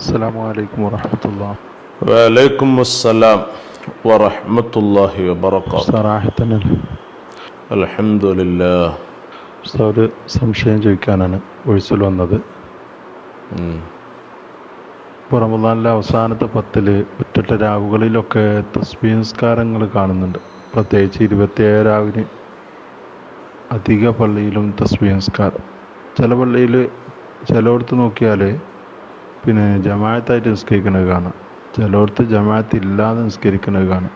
السلام عليكم ورحمة الله വലൈക്കും അസ്സലാം വറഹ്മത്തുള്ളാഹി വബറകാത്ത് صراحة അൽഹംദുലില്ലാ ഒരു സംശയം ചോദിക്കാനാണ് ഒഴിച്ചിൽ വന്നത് ഇപ്പോൾ റമദാനിലെ അവസാനത്തെ പത്തില് ഒറ്റ രാവുകളിലൊക്കെ തസ്ബീംസ്കാരങ്ങൾ കാണുന്നുണ്ട് പ്രത്യേകിച്ച് ഇരുപത്തിയേഴ് രാവിന് അധിക പള്ളിയിലും തസ്ബീംസ്കാരം ചില പള്ളിയിൽ ചിലയിടത്ത് നോക്കിയാൽ പിന്നെ ജമാഅത്തായിട്ട് നിസ്കരിക്കുന്നത് കാണാം. ചിലയിടത്ത് ജമാഅത്ത് ഇല്ലാതെ നിസ്കരിക്കുന്നത് കാണാം.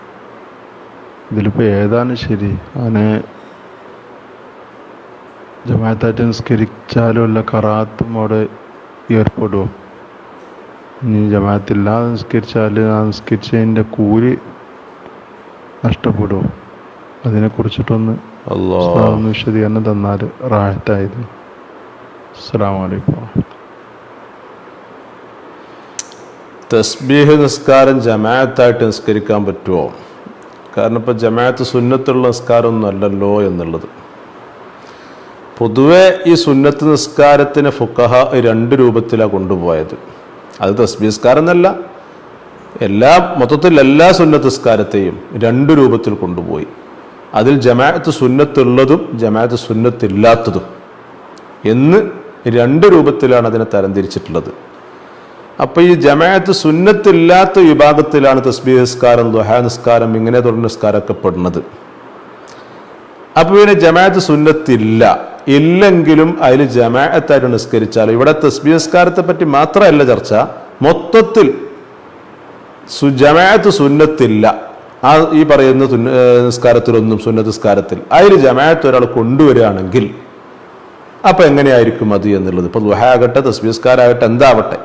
ഇതിലിപ്പോൾ ഏതാണ് ശരി? അങ്ങനെ ജമാഅത്തായിട്ട് നിസ്കരിച്ചാലും അല്ല കറാത്തും അവിടെ ഏർപ്പെടുമോ ഇനി ജമാഅത്തില്ലാതെ നിസ്കരിച്ചാൽ ആ നിസ്കരിച്ചതിന്റെ കൂലി നഷ്ടപ്പെടുമോ അതിനെക്കുറിച്ചിട്ടൊന്ന് വിശദീകരണം തന്നാൽ റാഹത്തായിരുന്നു അസ്സാം വലൈക്കും തസ്ബീഹ് നിസ്കാരം ജമാഅത്തായിട്ട് നിസ്കരിക്കാൻ പറ്റുമോ? കാരണം ഇപ്പോൾ ജമാഅത്ത് സുന്നത്തുള്ള നിസ്കാരമൊന്നും അല്ലല്ലോ എന്നുള്ളത്. പൊതുവെ ഈ സുന്നത്ത് നിസ്കാരത്തിന് ഫുക്കഹ രണ്ട് രൂപത്തിലാണ് കൊണ്ടുപോയത്. അത് തസ്ബീ നിസ്കാരം എന്നല്ല എല്ലാ മൊത്തത്തിൽ എല്ലാ സുന്നത്ത് നിസ്കാരത്തെയും രണ്ട് രൂപത്തിൽ കൊണ്ടുപോയി. അതിൽ ജമാഅത്ത് സുന്നത്തുള്ളതും ജമാഅത്ത് സുന്നത്തില്ലാത്തതും. എന്ന് രണ്ട് രൂപത്തിലാണ് അതിനെ തരംതിരിച്ചിട്ടുള്ളത്. അപ്പൊ ഈ ജമാഅത്ത് സുന്നത്തില്ലാത്ത വിഭാഗത്തിലാണ് തസ്ബീഹ് നിസ്കാരം ദുഹാ നിസ്കാരം ഇങ്ങനെ തുടർന്ന് നിസ്കാരമൊക്കെ പെടുന്നത് അപ്പൊ പിന്നെ ജമാഅത്ത് സുന്നത്തില്ല. ഇല്ലെങ്കിലും അതിൽ ജമാഅത്തായിട്ട് നിസ്കരിച്ചാൽ ഇവിടെ തസ്ബീഹ് നിസ്കാരത്തെ പറ്റി മാത്രമല്ല ചർച്ച. മൊത്തത്തിൽ സു ജമാഅത്ത് സുന്നത്തില്ല. ആ ഈ പറയുന്ന നിസ്കാരത്തിലൊന്നും സുന്നത്ത് നിസ്കാരത്തിൽ അതിൽ ജമാഅത്ത് ഒരാൾ കൊണ്ടുവരികയാണെങ്കിൽ അപ്പൊ എങ്ങനെയായിരിക്കും അത് എന്നുള്ളത്? ഇപ്പൊ ദുഹാകട്ടെ തസ്ബീസ്കാരാകട്ടെ എന്താവട്ടെ?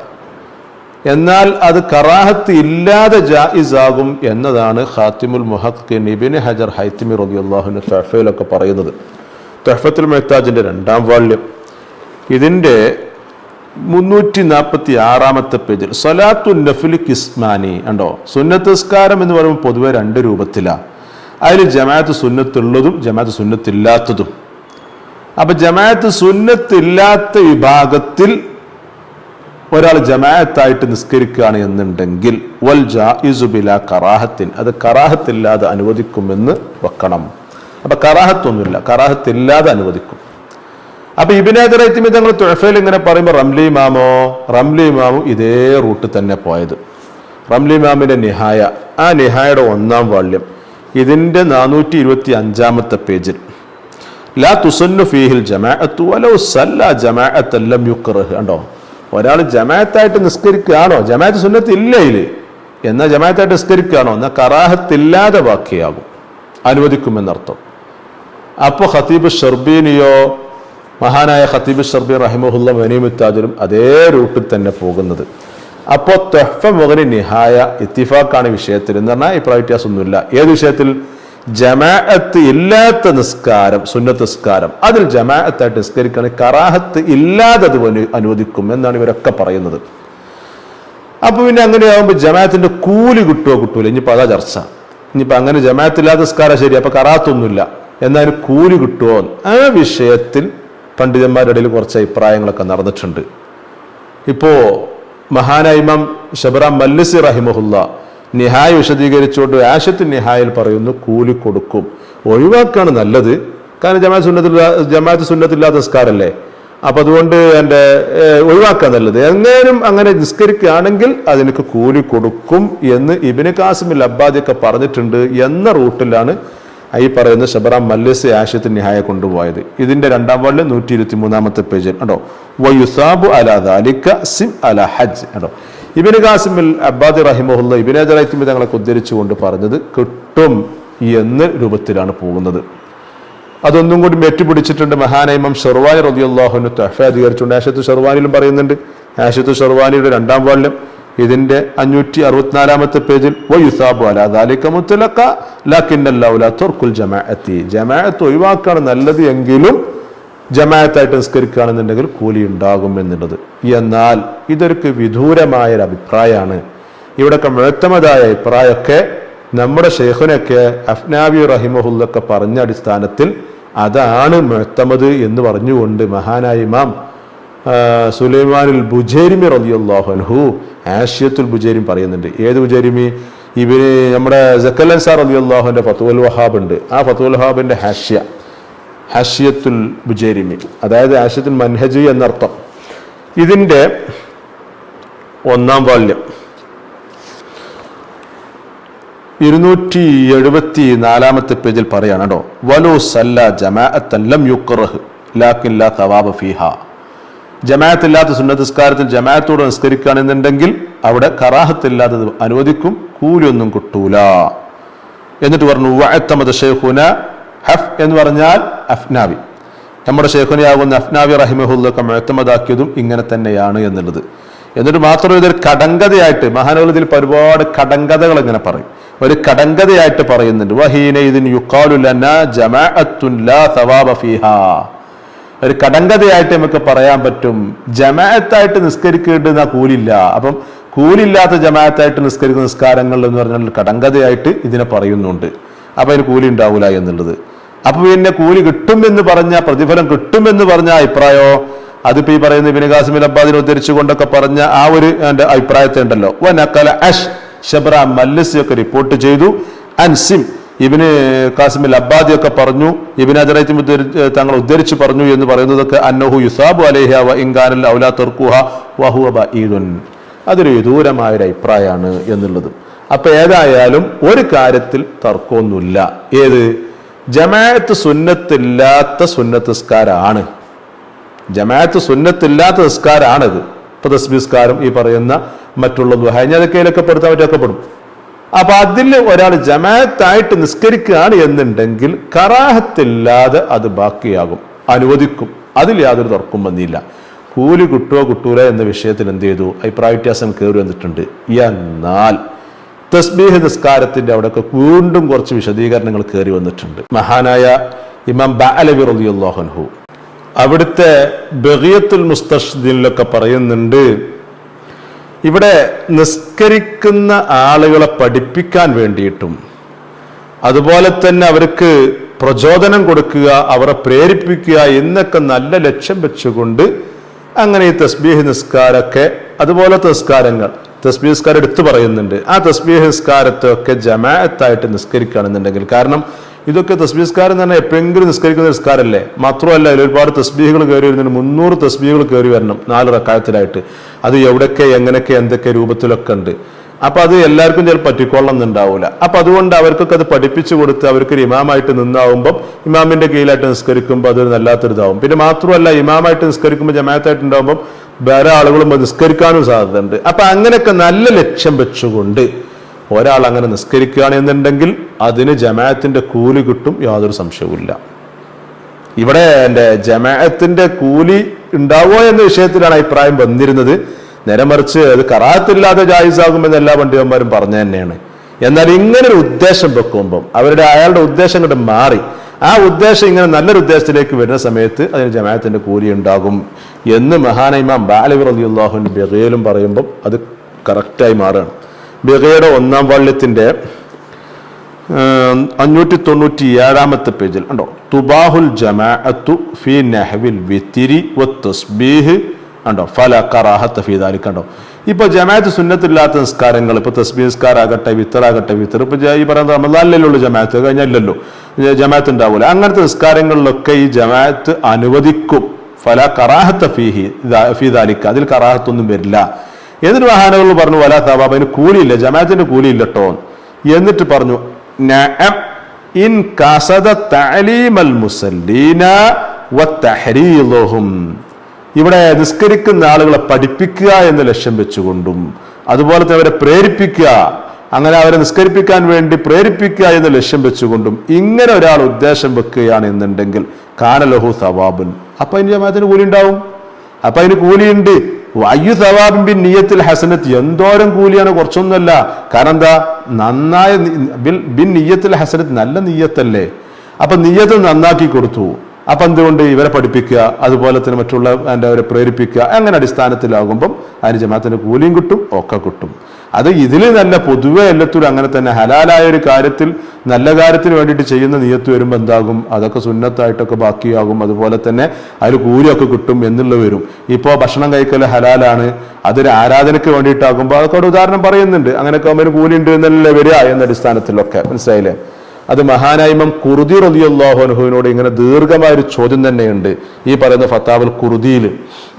എന്നാൽ അത് കറാഹത്ത് ഇല്ലാതെ ജായിസാകും എന്നതാണ് ഖാത്തിമുൽ മുഹക്കിൻ ഇബിന് ഹജർ ഹൈത്തിമി റബി അള്ളാഹുന് തഹഫയിലൊക്കെ പറയുന്നത്. തഹഫത്തുൽ മെഹ്താജിന്റെ രണ്ടാം വാള്യം ഇതിന്റെ മുന്നൂറ്റി നാൽപ്പത്തി ആറാമത്തെ പേജിൽ സലാത്തു നഫുൽ കിസ്മാനി ഉണ്ടോ സുന്നത്ത് നിസ്കാരം എന്ന് പറയുമ്പോൾ പൊതുവെ രണ്ട് രൂപത്തിലാണ് അതിൽ ജമാഅത്ത് സുന്നത്തുള്ളതും ജമാഅത്ത് സുന്നത്തില്ലാത്തതും. അപ്പൊ ജമാഅത്ത് സുന്നത്തില്ലാത്ത വിഭാഗത്തിൽ ഒരാൾ ജമാഅത്തായിട്ട് നിസ്കരിക്കുകയാണ് എന്നുണ്ടെങ്കിൽ വൽ ജായിസു ബില കറാഹത്തിൻ അത് കറാഹത്തില്ലാതെ അനുവദിക്കുമെന്ന് വെക്കണം. അപ്പൊ കറാഹത്തൊന്നുമില്ല കറാഹത്തില്ലാതെ അനുവദിക്കും. അപ്പൊ ഇബിനേതറൈത്തിമി തങ്ങൾ തുഴഫയിൽ ഇങ്ങനെ പറയുമ്പോൾ റംലി മാമോ റംലി മാമോ ഇതേ റൂട്ട് തന്നെ പോയത്. റംലി മാമിന്റെ നിഹായ ആ നിഹായുടെ ഒന്നാം വാള്യം ഇതിന്റെ നാനൂറ്റി ഇരുപത്തി അഞ്ചാമത്തെ പേജിൽ. ലാ തുസന്നു ഫീഹിൽ ജമാഅത്തു വലൗ സല്ല ജമാഅത്തല്ലം യുക്റഹ് കണ്ടോ? ഒരാൾ ജമാഅത്തായിട്ട് നിസ്കരിക്കുകയാണോ? ജമാഅത്ത് സുന്നത്ത് ഇല്ല ഇതിൽ. എന്നാൽ ജമാഅത്തായിട്ട് നിസ്കരിക്കുകയാണോ? എന്നാൽ കറാഹത്തില്ലാതെ ബാക്കിയാകും അനുവദിക്കുമെന്നർത്ഥം. അപ്പോൾ ഖത്തീബ് ഷർബീനിയോ മഹാനായ ഖത്തീബ് ഷർബീൻ റഹിമഹുല്ല മനീമുത്താജുലും അതേ റൂട്ടിൽ തന്നെ പോകുന്നത്. അപ്പോൾ തൊഹ്ഫ മുഖന് നിഹായ ഇത്തിഫാഖാണ് വിഷയത്തിൽ. എന്ന് പറഞ്ഞാൽ ഇപ്രായ വ്യത്യാസമൊന്നുമില്ല ഏത് വിഷയത്തിൽ? ജമാഅത്ത് ഇല്ലാത്ത നിസ്കാരം സുന്നത്ത് നിസ്കാരം. അതിൽ ജമാഅത്തായിട്ട് നിസ്കരിക്കുകയാണെങ്കിൽ കറാഹത്ത് ഇല്ലാതെ അത് അനു- അനുവദിക്കും എന്നാണ് ഇവരൊക്കെ പറയുന്നത്. അപ്പൊ പിന്നെ അങ്ങനെയാകുമ്പോൾ ജമാഅത്തിന്റെ കൂലി കിട്ടുമോ കിട്ടൂല? ഇനിയിപ്പോ അതാ ചർച്ച. ഇനിയിപ്പോ അങ്ങനെ ജമാഅത്തില്ലാത്ത നിസ്കാരം ശരി അപ്പൊ കറാത്തൊന്നുമില്ല. എന്നാലും കൂലി കിട്ടുമോ ആ വിഷയത്തിൽ പണ്ഡിതന്മാരുടെ ഇടയിൽ കുറച്ച് അഭിപ്രായങ്ങളൊക്കെ നടന്നിട്ടുണ്ട്. ഇപ്പോ മഹാനായ ഇമാം ഷബറാം മല്ലസി റഹിമഹുല്ല നിഹായ വിശദീകരിച്ചുകൊണ്ട് ആശത്ത് നിഹായിൽ പറയുന്നു കൂലി കൊടുക്കും. ഒഴിവാക്കാണ് നല്ലത്. കാരണം ജമാഅത്ത് സുന്നത്തില്ല ജമാഅത്ത് സുന്നത്തില്ലാത്ത നിസ്കാരല്ലേ അപ്പൊ അതുകൊണ്ട് എന്റെ ഒഴിവാക്കാൻ നല്ലത്. എങ്ങനെയും അങ്ങനെ നിസ്കരിക്കുകയാണെങ്കിൽ അതിനൊക്കെ കൂലി കൊടുക്കും എന്ന് ഇബിന് കാസിമിൽ അബ്ബാദിയൊക്കെ പറഞ്ഞിട്ടുണ്ട് എന്ന റൂട്ടിലാണ് ഈ പറയുന്ന ഷബറാം മല്ലസ് ആശയത്തിന് നിഹായ കൊണ്ടുപോയത്. ഇതിന്റെ രണ്ടാം വാളിൽ നൂറ്റി ഇരുപത്തി മൂന്നാമത്തെ പേജിൽ കണ്ടോ വയുസാബു അല ദാലിക സിം അല ഹജ് കണ്ടോ? ഇബിന് കാസിമിൽ അബ്ബാദി റഹിമഹുല്ല ഇബിന് അജറൈത്തിമി തങ്ങളൊക്കെ ഉദ്ധരിച്ചുകൊണ്ട് പറഞ്ഞത് കിട്ടും എന്ന രൂപത്തിലാണ് പോകുന്നത്. അതൊന്നും കൂടി മെറ്റുപിടിച്ചിട്ടുണ്ട് മഹാനൈമം ഷെർവാനി റബിയുള്ളാഹുന് തഫ അധികരിച്ചുകൊണ്ട് ആശത്ത് ഷെർവാനിലും പറയുന്നുണ്ട്. ആശത്ത് ഷെർവാനിയുടെ രണ്ടാം വാള്യം ഇതിന്റെ അഞ്ഞൂറ്റി അറുപത്തിനാലാമത്തെ പേജിൽ വയുസാബു ഒഴിവാക്കാണ് നല്ലത് എങ്കിലും ജമാഅത്തായിട്ട് നിസ്കരിക്കുകയാണെന്നുണ്ടെങ്കിൽ കൂലി ഉണ്ടാകും എന്നുള്ളത്. എന്നാൽ ഇതൊരു വിദൂരമായ ഒരു അഭിപ്രായമാണ് ഇവിടെയൊക്കെ മുഴത്തമതായ അഭിപ്രായമൊക്കെ നമ്മുടെ ഷെയ്ഖുനൊക്കെ അഫ്നാബി റഹിമഹുല്ലൊക്കെ പറഞ്ഞ അടിസ്ഥാനത്തിൽ അതാണ് മുഴത്തമത് എന്ന് പറഞ്ഞുകൊണ്ട് മഹാനായ ഇമാം സുലൈമാനുൽ ബുജേരിമി അൻഹു ആഷിയത്തുൽ ബുജേരിം പറയുന്നുണ്ട്. ഏത് ബുജേരിമി? ഇവർ നമ്മുടെ ജക്കല്ലൻ സാർ റളിയല്ലാഹുവിന്റെ ഫത്തുൽ വഹാബ് ഉണ്ട്. ആ ഫത്തുൽ വഹാബിന്റെ ഹാഷ്യ. ഹാഷിയത്തുൽ ബുജേരിമി. അതായത് ആശയത്തുൽ മൻഹജി എന്നർത്ഥം. ഇതിന്റെ ഒന്നാം വാല്യം. ഇരുന്നൂറ്റി എഴുപത്തി നാലാമത്തെ പേജിൽ പറയാണ് കേട്ടോ. വലു സല്ല ജമാഅത്തല്ലം യുക്റഹ് ലാക്കിൻ ലാ തവാബ ഫീഹ. ജമാഅത്തില്ലാത്ത സുന്നതസ്കാരത്തിൽ ജമാഅത്തോട് നിസ്കരിക്കുകയാണെന്നുണ്ടെങ്കിൽ അവിടെ കറാഹത്തില്ലാത്തത് അനുവദിക്കും കൂലിയൊന്നും കിട്ടൂല. എന്നിട്ട് പറഞ്ഞു വഅത്തമദ ഷെയ്ഖുന ഹഫ് എന്ന് പറഞ്ഞാൽ അഫ്നാവി. നമ്മുടെ ഷെയ്ഖുനയാകുന്ന അഫ്നാവി റഹിമഹുല്ലൊക്കെ മുഴത്തമതാക്കിയതും ഇങ്ങനെ തന്നെയാണ് എന്നുള്ളത്. എന്നിട്ട് മാത്രം ഇതൊരു കടങ്കഥയായിട്ട് മഹാനവൽ ഇതിൽ ഒരുപാട് കടങ്കഥകൾ ഇങ്ങനെ പറയും. ഒരു കടങ്കഥയായിട്ട് പറയുന്നുണ്ട്. വഹീന ഇതിന് ഒരു കടങ്കഥയായിട്ട് നമുക്ക് പറയാൻ പറ്റും. ജമാഅത്തായിട്ട് നിസ്കരിക്കേണ്ടുന്ന കൂലില്ല. അപ്പം കൂലില്ലാത്ത ജമാഅത്തായിട്ട് നിസ്കരിക്കുന്ന നിസ്കാരങ്ങൾ എന്ന് പറഞ്ഞാൽ കടങ്കഥയായിട്ട് ഇതിനെ പറയുന്നുണ്ട്. അപ്പം അതിന് കൂലി ഉണ്ടാവില്ല എന്നുള്ളത്. അപ്പൊ പിന്നെ കൂലി കിട്ടുമെന്ന് പറഞ്ഞ പ്രതിഫലം കിട്ടുമെന്ന് പറഞ്ഞ അഭിപ്രായോ അതിപ്പോ ഈ പറയുന്ന ഇബിന് കാസിമിൽ അബ്ബാദിനെ ഉദ്ധരിച്ചുകൊണ്ടൊക്കെ പറഞ്ഞ ആ ഒരു എന്റെ അഭിപ്രായത്തെ ഉണ്ടല്ലോ. അഷ് ഷബ്ര മല്ലസി ഒക്കെ റിപ്പോർട്ട് ചെയ്തു. അൻസിം ഇബിന് കാസിമിൽ അബ്ബാദി ഒക്കെ പറഞ്ഞു. ഇബിന് അജറൈത്തും തങ്ങൾ ഉദ്ധരിച്ച് പറഞ്ഞു എന്ന് പറയുന്നതൊക്കെ അന്നഹു യുസാബു അലേഹ വ ഇൻകാനൽ ഔലാ തെർക്കുഹ വഹുവ അതൊരു വിദൂരമായ ഒരു അഭിപ്രായമാണ് എന്നുള്ളത്. അപ്പൊ ഏതായാലും ഒരു കാര്യത്തിൽ തർക്കമൊന്നുമില്ല. ഏത്? ജമാഅത്ത് സുന്നത്തില്ലാത്ത സുന്നത്തസ്കാരാണ്. ജമാഅത്ത് സുന്നത്തില്ലാത്ത നിസ്കാരാണിത്. ഇപ്പൊ തസ്ബിസ്കാരം ഈ പറയുന്ന മറ്റുള്ള ദുഹഞ്ഞതൊക്കെയിലൊക്കെ പെടുത്താൻ പറ്റൊക്കെ പെടും. അപ്പൊ അതിൽ ഒരാൾ ജമാഅത്തായിട്ട് നിസ്കരിക്കുകയാണ് എന്നുണ്ടെങ്കിൽ കറാഹത്തില്ലാതെ അത് ബാക്കിയാകും. അനുവദിക്കും. അതിൽ യാതൊരു തർക്കം വന്നില്ല. കൂലി കിട്ടുമോ കിട്ടൂല എന്ന വിഷയത്തിൽ എന്ത് ചെയ്തു? അഭിപ്രായ വ്യത്യാസം കയറി വന്നിട്ടുണ്ട്. എന്നാൽ തസ്ബീഹ് നിസ്കാരത്തിന്റെ അവിടെയൊക്കെ വീണ്ടും കുറച്ച് വിശദീകരണങ്ങൾ കയറി വന്നിട്ടുണ്ട്. മഹാനായ ഇമാം ബാലബി റളിയല്ലാഹു അൻഹു അവിടുത്തെ ബഹിയത്തുൽ മുസ്തഷ്ദിനിലൊക്കെ പറയുന്നുണ്ട് ഇവിടെ നിസ്കരിക്കുന്ന ആളുകളെ പഠിപ്പിക്കാൻ വേണ്ടിയിട്ടും അതുപോലെ തന്നെ അവർക്ക് പ്രചോദനം കൊടുക്കുക അവരെ പ്രേരിപ്പിക്കുക എന്നൊക്കെ നല്ല ലക്ഷ്യം വെച്ചുകൊണ്ട് അങ്ങനെ ഈ തസ്ബീഹ് നിസ്കാരമൊക്കെ അതുപോലത്തെ നിസ്കാരങ്ങൾ തസ്ബീഹ് എടുത്തു പറയുന്നുണ്ട്. ആ തസ്ബീഹ് ഒക്കെ ജമാഅത്തായിട്ട് നിസ്കരിക്കുകയാണെന്നുണ്ടെങ്കിൽ കാരണം ഇതൊക്കെ തസ്ബീഹ് പറഞ്ഞാൽ എപ്പോഴെങ്കിലും നിസ്കരിക്കുന്ന നിസ്കാരമല്ലേ? മാത്രമല്ല അതിൽ ഒരുപാട് തസ്ബീഹുകൾ കയറി വരുന്നുണ്ട്. മുന്നൂറ് തസ്ബീഹുകൾ കയറി വരണം നാല് റക്കായത്തിലായിട്ട്. അത് എവിടെയൊക്കെ എങ്ങനെയൊക്കെ എന്തൊക്കെ രൂപത്തിലൊക്കെ ഉണ്ട്. അപ്പൊ അത് എല്ലാവർക്കും ചിലപ്പോൾ പറ്റിക്കൊള്ളുന്നുണ്ടാവില്ല അപ്പൊ അതുകൊണ്ട് അവർക്കൊക്കെ അത് പഠിപ്പിച്ചു കൊടുത്ത് അവർക്കൊരു ഇമാമായിട്ട് നിന്നാവുമ്പോൾ ഇമാമിന്റെ കീഴിലായിട്ട് നിസ്കരിക്കുമ്പോൾ അതൊരു നല്ലാത്തൊരിതാവും. പിന്നെ മാത്രമല്ല ഇമാമായിട്ട് നിസ്കരിക്കുമ്പോൾ ജമാഅത്തായിട്ട് ഉണ്ടാവുമ്പോൾ വേറെ ആളുകളും അത് നിസ്കരിക്കാനും സാധ്യതയുണ്ട്. അപ്പൊ അങ്ങനെയൊക്കെ നല്ല ലക്ഷ്യം വെച്ചുകൊണ്ട് ഒരാൾ അങ്ങനെ നിസ്കരിക്കുകയാണെന്നുണ്ടെങ്കിൽ അതിന് ജമാഅത്തിന്റെ കൂലി കിട്ടും യാതൊരു സംശയവുമില്ല. ഇവിടെ എന്റെ ജമാഅത്തിന്റെ കൂലി ഉണ്ടാവോ എന്ന വിഷയത്തിലാണ് അഭിപ്രായം വന്നിരുന്നത്. നേരെ മറിച്ച് അത് കറാത്തില്ലാതെ ജായിസാകുമെന്ന് എല്ലാ പണ്ഡിതന്മാരും പറഞ്ഞു തന്നെയാണ്. എന്നാൽ ഇങ്ങനെ ഒരു ഉദ്ദേശം വെക്കുമ്പം അവരുടെ അയാളുടെ ഉദ്ദേശം ഇങ്ങോട്ട് മാറി. ആ ഉദ്ദേശം ഇങ്ങനെ നല്ലൊരു ഉദ്ദേശത്തിലേക്ക് വരുന്ന സമയത്ത് അതിന് ജമാഅത്തിന്റെ കൂലി ഉണ്ടാകും. എന്ന് മഹാനൈമാം ബാലവി റളിയല്ലാഹുവിന്റെ ബിഗയിലും പറയുമ്പം അത് കറക്റ്റായി മാറുകയാണ്. ബിഗയുടെ ഒന്നാം വള്ളിത്തിന്റെ അഞ്ഞൂറ്റി തൊണ്ണൂറ്റി ഏഴാമത്തെ പേജിൽ ഉണ്ടോ തുബാഹുൽ ജമാഅത്തു ഫി നഹ്വിൽ വിത്തിരി വ തസ്ബീഹ് ഉണ്ടോ ഫല കറാഹത്ത് ഫി ദാലിക ഉണ്ടോ ഇപ്പൊ ജമാഅത്ത് സുന്നത്തില്ലാത്ത നിസ്കാരങ്ങൾ ഇപ്പൊ തസ്ബീ നിസ്കാരാകട്ടെ വിത്തറാകട്ടെ വിത്തർ ഇപ്പൊ ഈ പറയുന്നത് റമദാനിലല്ലോ ജമാഅത്ത് കഴിഞ്ഞല്ലോ ജമാഅത്ത് ഉണ്ടാവൂല. അങ്ങനത്തെ നിസ്കാരങ്ങളിലൊക്കെ ഈ ജമാഅത്ത് അനുവദിക്കും. ഫല കറാഹത്ത ഫീഹി ദാ- ഫി ദാലിക അതിൽ കറാഹത്തൊന്നും വരില്ല. എന്നിട്ട് വാഹനങ്ങൾ പറഞ്ഞു വല സവാബ് അതിന് കൂലിയില്ല ജമാഅത്തിന്റെ കൂലിയില്ല കേട്ടോ എന്നിട്ട് പറഞ്ഞു ഇൻ മുസല്ലീന ഇവിടെ നിസ്കരിക്കുന്ന ആളുകളെ പഠിപ്പിക്കുക എന്ന ലക്ഷ്യം വെച്ചുകൊണ്ടും അതുപോലെ തന്നെ അവരെ പ്രേരിപ്പിക്കുക അങ്ങനെ അവരെ നിസ്കരിപ്പിക്കാൻ വേണ്ടി പ്രേരിപ്പിക്കുക എന്ന ലക്ഷ്യം വെച്ചുകൊണ്ടും ഇങ്ങനെ ഒരാൾ ഉദ്ദേശം വെക്കുകയാണ് എന്നുണ്ടെങ്കിൽ കാനലഹു സവാബുൻ. അപ്പൊ അതിന് ജമാഅത്തിന് കൂലി ഉണ്ടാവും അപ്പൊ അതിന് കൂലിയുണ്ട്. അയ്യു സവാബിൻ ബിൻ നിയത്തിൽ ഹസനത്ത്. എന്തോരം കൂലിയാണ്? കുറച്ചൊന്നുമല്ല. കാരണം എന്താ? നന്നായ ബിൻ നിയത്തിൽ ഹസനത്ത് നല്ല നീയത്തല്ലേ? അപ്പൊ നീയത്ത് നന്നാക്കി കൊടുത്തു. അപ്പൊ എന്തുകൊണ്ട് ഇവരെ പഠിപ്പിക്കുക? അതുപോലെ തന്നെ മറ്റുള്ള അവരെ പ്രേരിപ്പിക്കുക? അങ്ങനെ അടിസ്ഥാനത്തിലാകുമ്പം അതിന് ജമാഅത്തിന് കൂലിയും കിട്ടും ഒക്കെ കിട്ടും. അത് ഇതിൽ തന്നെ പൊതുവെ എല്ലാത്തൂരും അങ്ങനെ തന്നെ ഹലാലായ ഒരു കാര്യത്തിൽ നല്ല കാര്യത്തിന് വേണ്ടിയിട്ട് ചെയ്യുന്ന നിയത്ത് വരുമ്പോൾ എന്താകും? അതൊക്കെ സുന്നത്തായിട്ടൊക്കെ ബാക്കിയാകും. അതുപോലെ തന്നെ അതിൽ കൂലിയൊക്കെ കിട്ടും എന്നുള്ള വരും. ഇപ്പോൾ ഭക്ഷണം കഴിക്കൽ ഹലാലാണ്. അതൊരു ആരാധനയ്ക്ക് വേണ്ടിയിട്ടാകുമ്പോൾ അതൊക്കെ ഒരു ഉദാഹരണം പറയുന്നുണ്ട്. അങ്ങനെയൊക്കെ ആകുമ്പോൾ കൂലി ഉണ്ട് എന്നല്ലേ വരിക എന്ന അടിസ്ഥാനത്തിലൊക്കെ. മനസ്സിലായില്ലേ? അത് മഹാനായ്മം കുറുതി റലിയുള്ളാഹുനുഹുവിനോട് ഇങ്ങനെ ദീർഘമായ ഒരു ചോദ്യം തന്നെയുണ്ട്. ഈ പറയുന്ന ഫത്താബുൽ കുറുതിയിൽ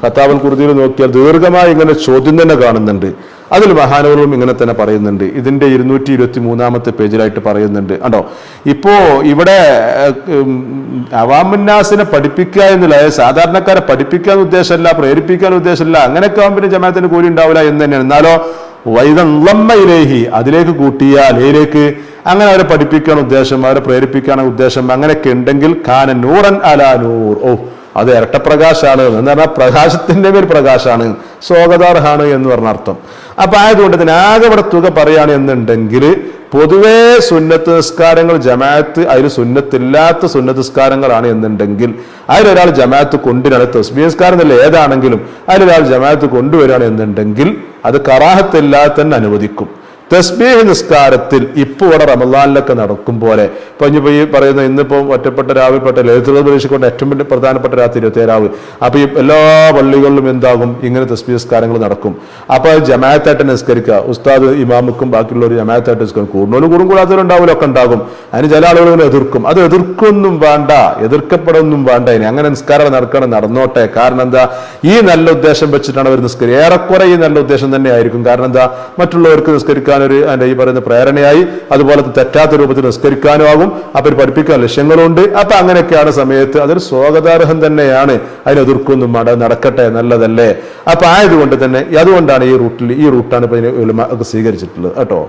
ഫത്താബുൽ കുറുതിയിൽ നോക്കിയാൽ ദീർഘമായി ഇങ്ങനെ ചോദ്യം തന്നെ കാണുന്നുണ്ട്. അതിൽ മഹാനവറും ഇങ്ങനെ തന്നെ പറയുന്നുണ്ട്. ഇതിന്റെ ഇരുന്നൂറ്റി ഇരുപത്തി മൂന്നാമത്തെ പേജിലായിട്ട് പറയുന്നുണ്ട്. കണ്ടോ? ഇപ്പോ ഇവിടെ അവാമുന്നാസിനെ പഠിപ്പിക്കുക എന്നുള്ള സാധാരണക്കാരെ പഠിപ്പിക്കാൻ ഉദ്ദേശമല്ല പ്രേരിപ്പിക്കാൻ ഉദ്ദേശമല്ല അങ്ങനെയൊക്കെ ആകുമ്പോൾ പിന്നെ ജമാഅത്തിന് കൂലി ഉണ്ടാവില്ല എന്ന് തന്നെയാണ്. എന്നാലോ വൈദല്ലമ്മയിലേഹി അതിലേക്ക് കൂട്ടിയാൽ ഏലേക്ക് അങ്ങനെ അവരെ പഠിപ്പിക്കാൻ ഉദ്ദേശം അവരെ പ്രേരിപ്പിക്കാൻ ഉദ്ദേശം അങ്ങനെയൊക്കെ ഉണ്ടെങ്കിൽ കാന നൂറൻ അലാ നൂർ. ഓ അത് ഇരട്ടപ്രകാശാണ് എന്ന് പറഞ്ഞാൽ പ്രകാശത്തിന്റെ മേൽ പ്രകാശാണ്. സ്വാഗതാർഹാണ് എന്ന് പറഞ്ഞ അർത്ഥം. അപ്പൊ ആയതുകൊണ്ട് തന്നെ ആകെ ഇവിടെ തുക പറയാണ് എന്നുണ്ടെങ്കിൽ പൊതുവേ സുന്നത്ത് നിസ്കാരങ്ങൾ ജമാഅത്ത് അതിൽ സുന്നത്തില്ലാത്ത സുന്നത്ത് നിസ്കാരങ്ങളാണ് എന്നുണ്ടെങ്കിൽ അതിലൊരാൾ ജമാഅത്ത് കൊണ്ടുവരാണ്. തസ്ബീ നിസ്കാരം എന്നല്ല ഏതാണെങ്കിലും അതിലൊരാൾ ജമാഅത്ത് കൊണ്ടുവരികയാണ് എന്നുണ്ടെങ്കിൽ അത് കറാഹത്തില്ലാതെ തന്നെ അനുവദിക്കും. തസ്ബീഹ് നിസ്കാരത്തിൽ ഇപ്പോൾ ഇവിടെ റമദാനിലൊക്കെ നടക്കും പോലെ. ഇപ്പൊ ഇനിയിപ്പോ ഈ പറയുന്ന ഇന്നിപ്പോ ഒറ്റപ്പെട്ട രാവിൽപ്പെട്ട ലളിതൃത പ്രതീക്ഷിക്കൊണ്ട് ഏറ്റവും വലിയ പ്രധാനപ്പെട്ട രാത്രി ഇരുപത്തേരാവ് അപ്പൊ ഈ എല്ലാ പള്ളികളിലും എന്താകും? ഇങ്ങനെ തസ്ബീഹ് നിസ്കാരങ്ങൾ നടക്കും. അപ്പൊ അത് ജമാഅത്തായിട്ട് നിസ്കരിക്കുക. ഉസ്താദ് ഇമാമുക്കും ബാക്കിയുള്ളവർ ജമാഅത്തായിട്ട് നിസ്കരിക്കും. കൂടുന്നവരും കൂടും കൂടാത്തവരുണ്ടാവില്ല ഒക്കെ ഉണ്ടാകും. അതിന് ചില ആളുകൾ എതിർക്കും. അത് എതിർക്കൊന്നും വേണ്ട. എതിർക്കപ്പെടൊന്നും വേണ്ട. ഇനി അങ്ങനെ നിസ്കാരം നടക്കണം നടന്നോട്ടെ. കാരണം എന്താ? ഈ നല്ല ഉദ്ദേശം വെച്ചിട്ടാണ് അവർ നിസ്കരിക്കുക. ഏറെക്കുറെ ഈ നല്ല ഉദ്ദേശം തന്നെ ആയിരിക്കും കാരണം എന്താ? മറ്റുള്ളവർക്ക് നിസ്കരിക്കാൻ ഒരു എന്റെ ഈ പറയുന്ന പ്രേരണയായി അതുപോലെ തെറ്റാത്ത രൂപത്തിൽ നിസ്കരിക്കാനും ആകും ഒരു പഠിപ്പിക്കാൻ ലക്ഷ്യങ്ങളുണ്ട്. അപ്പൊ അങ്ങനെയൊക്കെയാണ് സമയത്ത് അതൊരു സ്വാഗതാർഹം തന്നെയാണ്. അതിനെതിർക്കുന്നു മട നടക്കട്ടെ നല്ലതല്ലേ? അപ്പൊ ആയതുകൊണ്ട് തന്നെ അതുകൊണ്ടാണ് ഈ റൂട്ടിൽ ഈ റൂട്ടാണ് ഇപ്പൊ സ്വീകരിച്ചിട്ടുള്ളത്. കേട്ടോ?